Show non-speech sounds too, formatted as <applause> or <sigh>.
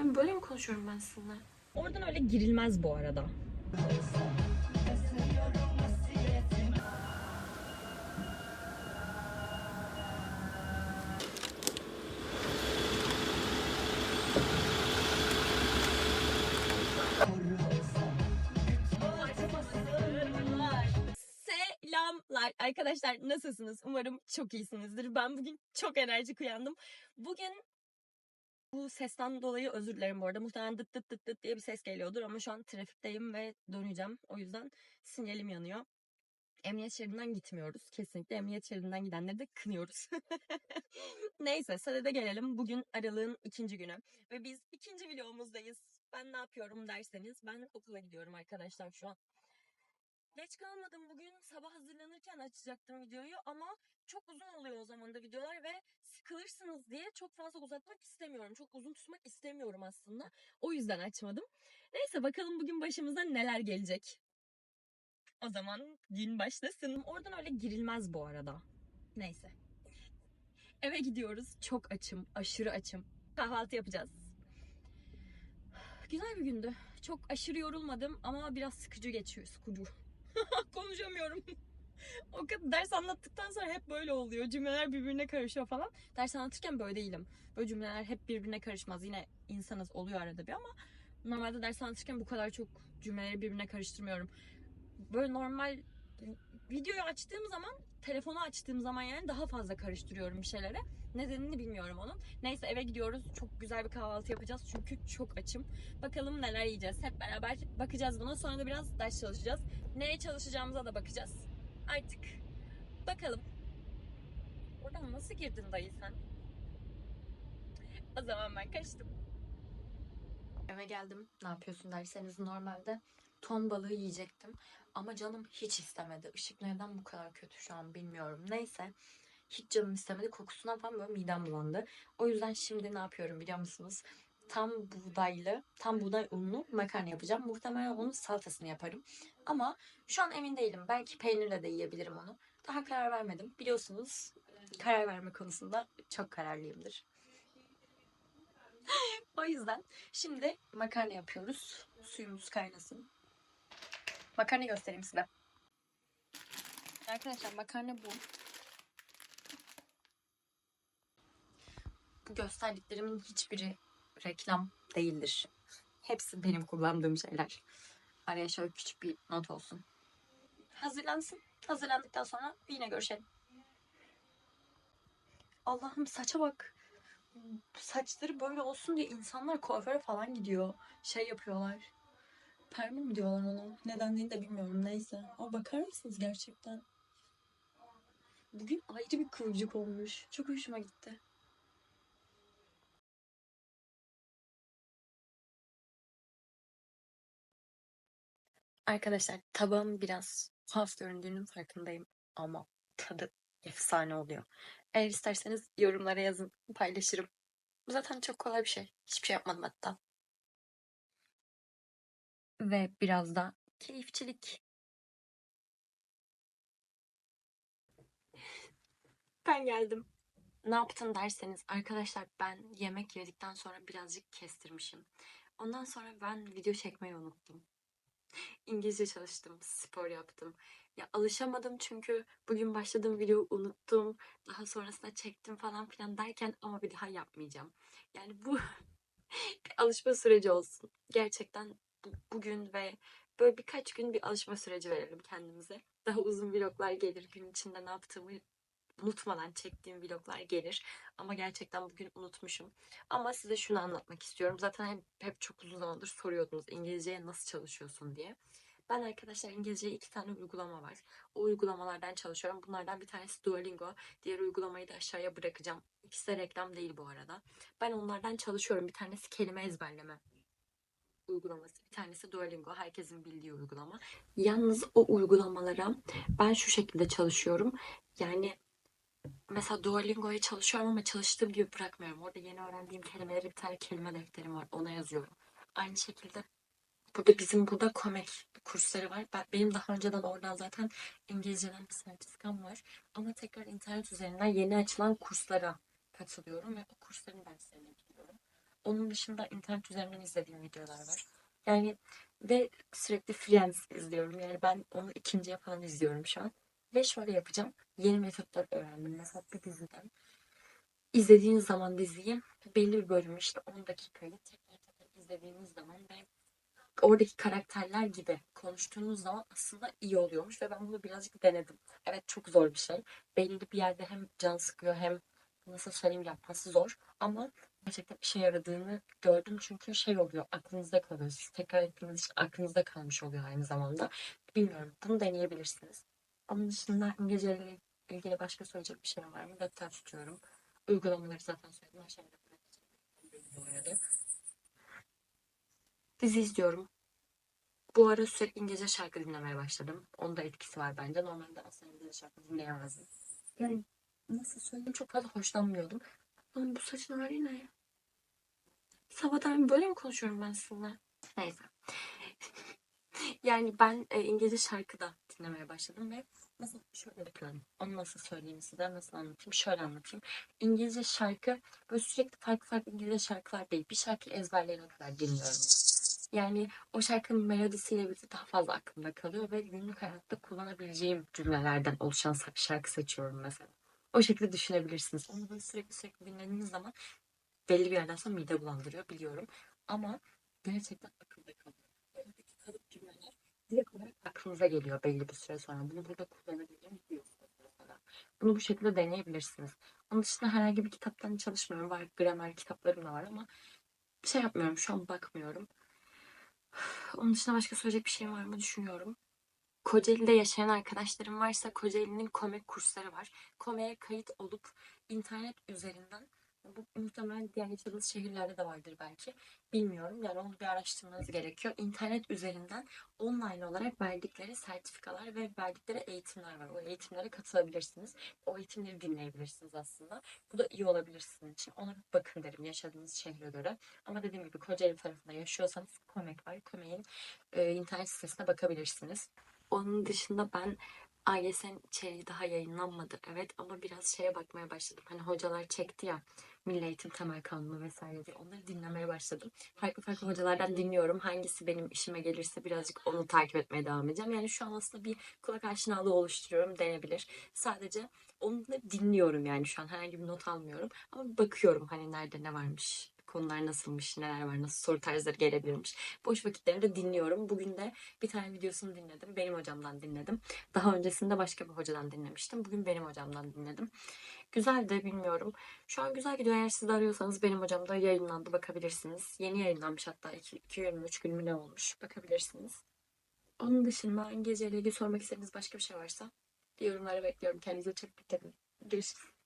ya? Böyle mi konuşuyorum ben sizinle? Oradan öyle girilmez bu arada. Selamlar arkadaşlar nasılsınız? Umarım çok iyisinizdir. Ben bugün çok enerjik uyandım. Bugün bu sesten dolayı özür dilerim bu arada. Muhtemelen dıt dıt dıt dıt diye bir ses geliyordur ama şu an trafikteyim ve döneceğim. O yüzden sinyalim yanıyor. Emniyet şeridinden gitmiyoruz. Kesinlikle emniyet şeridinden gidenleri de kınıyoruz. <laughs> Neyse sadede gelelim. Bugün aralığın ikinci günü. Ve biz ikinci vlogumuzdayız. Ben ne yapıyorum derseniz ben okula gidiyorum arkadaşlar şu an. Geç kalmadım bugün sabah hazırlanırken açacaktım videoyu ama çok uzun oluyor o zaman da videolar ve sıkılırsınız diye çok fazla uzatmak istemiyorum. Çok uzun tutmak istemiyorum aslında. O yüzden açmadım. Neyse bakalım bugün başımıza neler gelecek. O zaman gün başlasın. Oradan öyle girilmez bu arada. Neyse. Eve gidiyoruz. Çok açım. Aşırı açım. Kahvaltı yapacağız. Güzel bir gündü. Çok aşırı yorulmadım ama biraz sıkıcı geçiyor. Sıkıcı. <laughs> Konuşamıyorum. <laughs> o kadar ders anlattıktan sonra hep böyle oluyor. Cümleler birbirine karışıyor falan. Ders anlatırken böyle değilim. Böyle cümleler hep birbirine karışmaz. Yine insanız oluyor arada bir ama normalde ders anlatırken bu kadar çok cümleleri birbirine karıştırmıyorum. Böyle normal videoyu açtığım zaman, telefonu açtığım zaman yani daha fazla karıştırıyorum bir şeylere. Nedenini bilmiyorum onun. Neyse eve gidiyoruz. Çok güzel bir kahvaltı yapacağız çünkü çok açım. Bakalım neler yiyeceğiz. Hep beraber bakacağız buna. Sonra da biraz ders çalışacağız. Neye çalışacağımıza da bakacağız. Artık bakalım. Oradan nasıl girdin dayı sen? O zaman ben kaçtım. Eve geldim. Ne yapıyorsun derseniz normalde ton balığı yiyecektim. Ama canım hiç istemedi. Işık neden bu kadar kötü şu an bilmiyorum. Neyse. Hiç canım istemedi. Kokusundan falan böyle midem bulandı. O yüzden şimdi ne yapıyorum biliyor musunuz? Tam buğdaylı, tam buğday unlu makarna yapacağım. Muhtemelen onun salatasını yaparım. Ama şu an emin değilim. Belki peynirle de yiyebilirim onu. Daha karar vermedim. Biliyorsunuz karar verme konusunda çok kararlıyımdır. <laughs> o yüzden şimdi makarna yapıyoruz. Suyumuz kaynasın. Makarna göstereyim size. Arkadaşlar makarna bu. Bu gösterdiklerimin hiçbiri reklam değildir. Hepsi benim kullandığım şeyler. Araya şöyle küçük bir not olsun. Hazırlansın. Hazırlandıktan sonra yine görüşelim. Allah'ım saça bak. Saçları böyle olsun diye insanlar kuaföre falan gidiyor. Şey yapıyorlar. Perma mi diyorlar ona? Neden değil de bilmiyorum. Neyse. Ama bakar mısınız gerçekten? Bugün ayrı bir kıvırcık olmuş. Çok hoşuma gitti. Arkadaşlar tabağım biraz tuhaf göründüğünün farkındayım ama tadı efsane oluyor. Eğer isterseniz yorumlara yazın, paylaşırım. Zaten çok kolay bir şey. Hiçbir şey yapmadım hatta. Ve biraz da keyifçilik. Ben geldim. Ne yaptın derseniz arkadaşlar ben yemek yedikten sonra birazcık kestirmişim. Ondan sonra ben video çekmeyi unuttum. İngilizce çalıştım, spor yaptım. Ya alışamadım çünkü bugün başladığım videoyu unuttum. Daha sonrasında çektim falan filan derken ama bir daha yapmayacağım. Yani bu <laughs> bir alışma süreci olsun. Gerçekten bu- bugün ve böyle birkaç gün bir alışma süreci verelim kendimize. Daha uzun vloglar gelir. Gün içinde ne yaptığımı unutmadan çektiğim vloglar gelir. Ama gerçekten bugün unutmuşum. Ama size şunu anlatmak istiyorum. Zaten hep, hep çok uzun zamandır soruyordunuz İngilizceye nasıl çalışıyorsun diye. Ben arkadaşlar İngilizceye iki tane uygulama var. O uygulamalardan çalışıyorum. Bunlardan bir tanesi Duolingo. Diğer uygulamayı da aşağıya bırakacağım. İkisi de reklam değil bu arada. Ben onlardan çalışıyorum. Bir tanesi kelime ezberleme uygulaması. Bir tanesi Duolingo. Herkesin bildiği uygulama. Yalnız o uygulamalara ben şu şekilde çalışıyorum. Yani mesela Duolingo'ya çalışıyorum ama çalıştığım gibi bırakmıyorum. Orada yeni öğrendiğim kelimeleri bir tane kelime defterim var. Ona yazıyorum. Aynı şekilde burada bizim burada Comek kursları var. Ben, benim daha önceden oradan zaten İngilizceden bir sertifikam var. Ama tekrar internet üzerinden yeni açılan kurslara katılıyorum ve o kursların derslerine. Onun dışında internet üzerinden izlediğim videolar var. Yani ve sürekli Friends izliyorum. Yani ben onu ikinciye falan izliyorum şu an. Ve şöyle yapacağım. Yeni metotlar öğrendim. Mesela bir diziden izlediğiniz zaman diziyi belli bir bölümü işte 10 dakikayı tekrar tekrar izlediğiniz zaman ve oradaki karakterler gibi konuştuğunuz zaman aslında iyi oluyormuş ve ben bunu birazcık denedim. Evet çok zor bir şey. Belli bir yerde hem can sıkıyor hem nasıl söyleyeyim yapması zor ama gerçekten işe yaradığını gördüm çünkü şey oluyor aklınızda kalıyor. Siz tekrar ettiğiniz için aklınızda kalmış oluyor aynı zamanda. Bilmiyorum bunu deneyebilirsiniz. Onun dışında İngilizceyle ilgili başka söyleyecek bir şey var mı? Defter tutuyorum. Uygulamaları zaten söyledim. Aşağıda bırakacağım bu arada. Dizi izliyorum. Bu ara sürekli İngilizce şarkı dinlemeye başladım. Onun da etkisi var bence. Normalde aslında İngilizce şarkı dinleyemezdim. Yani nasıl söyleyeyim çok fazla hoşlanmıyordum. Lan bu saçın hali ne ya? Sabahtan böyle mi konuşuyorum ben sizinle? Neyse. <laughs> yani ben e, İngilizce şarkı da dinlemeye başladım ve nasıl şöyle yapıyorum. Onu nasıl söyleyeyim size, nasıl anlatayım? Şöyle anlatayım. İngilizce şarkı böyle sürekli farklı farklı İngilizce şarkılar değil. Bir şarkıyı ezberleyene kadar dinliyorum. Yani o şarkının melodisiyle birlikte daha fazla aklımda kalıyor ve günlük hayatta kullanabileceğim cümlelerden oluşan şarkı seçiyorum mesela. O şekilde düşünebilirsiniz. Onu böyle sürekli sürekli dinlediğiniz zaman belli bir yerden sonra mide bulandırıyor biliyorum. Ama gerçekten akılda kalıyor. Kalıp cümleler direkt olarak aklınıza geliyor belli bir süre sonra. Bunu burada kullanabileceğimi biliyorsunuz mesela. Bunu bu şekilde deneyebilirsiniz. Onun dışında herhangi bir kitaptan çalışmıyorum. Var gramer kitaplarım da var ama şey yapmıyorum. Şu an bakmıyorum. Onun dışında başka söyleyecek bir şey var mı düşünüyorum. Kocaeli'de yaşayan arkadaşlarım varsa Kocaeli'nin komik kursları var. Kome'ye kayıt olup internet üzerinden bu muhtemelen diğer yaşadığınız şehirlerde de vardır belki. Bilmiyorum. Yani onu bir araştırmanız gerekiyor. İnternet üzerinden online olarak verdikleri sertifikalar ve verdikleri eğitimler var. O eğitimlere katılabilirsiniz. O eğitimleri dinleyebilirsiniz aslında. Bu da iyi olabilir sizin için. Ona bir bakın derim yaşadığınız şehre göre. Ama dediğim gibi Kocaeli tarafında yaşıyorsanız Komek var. Komek'in e, internet sitesine bakabilirsiniz. Onun dışında ben AGS'nin içeriği daha yayınlanmadı. Evet ama biraz şeye bakmaya başladım. Hani hocalar çekti ya Milli Eğitim Temel Kanunu vesaire diye. Onları dinlemeye başladım. Farklı farklı hocalardan dinliyorum. Hangisi benim işime gelirse birazcık onu takip etmeye devam edeceğim. Yani şu an aslında bir kulak aşinalığı oluşturuyorum denebilir. Sadece onu da dinliyorum yani şu an herhangi bir not almıyorum. Ama bakıyorum hani nerede ne varmış, konular nasılmış, neler var, nasıl soru tarzları gelebilirmiş. Boş vakitlerimde dinliyorum. Bugün de bir tane videosunu dinledim. Benim hocamdan dinledim. Daha öncesinde başka bir hocadan dinlemiştim. Bugün benim hocamdan dinledim. Güzel de bilmiyorum. Şu an güzel gidiyor. Eğer siz de arıyorsanız benim hocam da yayınlandı. Bakabilirsiniz. Yeni yayınlanmış hatta. 2-23 gün mü ne olmuş. Bakabilirsiniz. Onun dışında İngilizce ile ilgili sormak istediğiniz başka bir şey varsa yorumlara bekliyorum. Kendinize çok dikkat edin. Görüşürüz.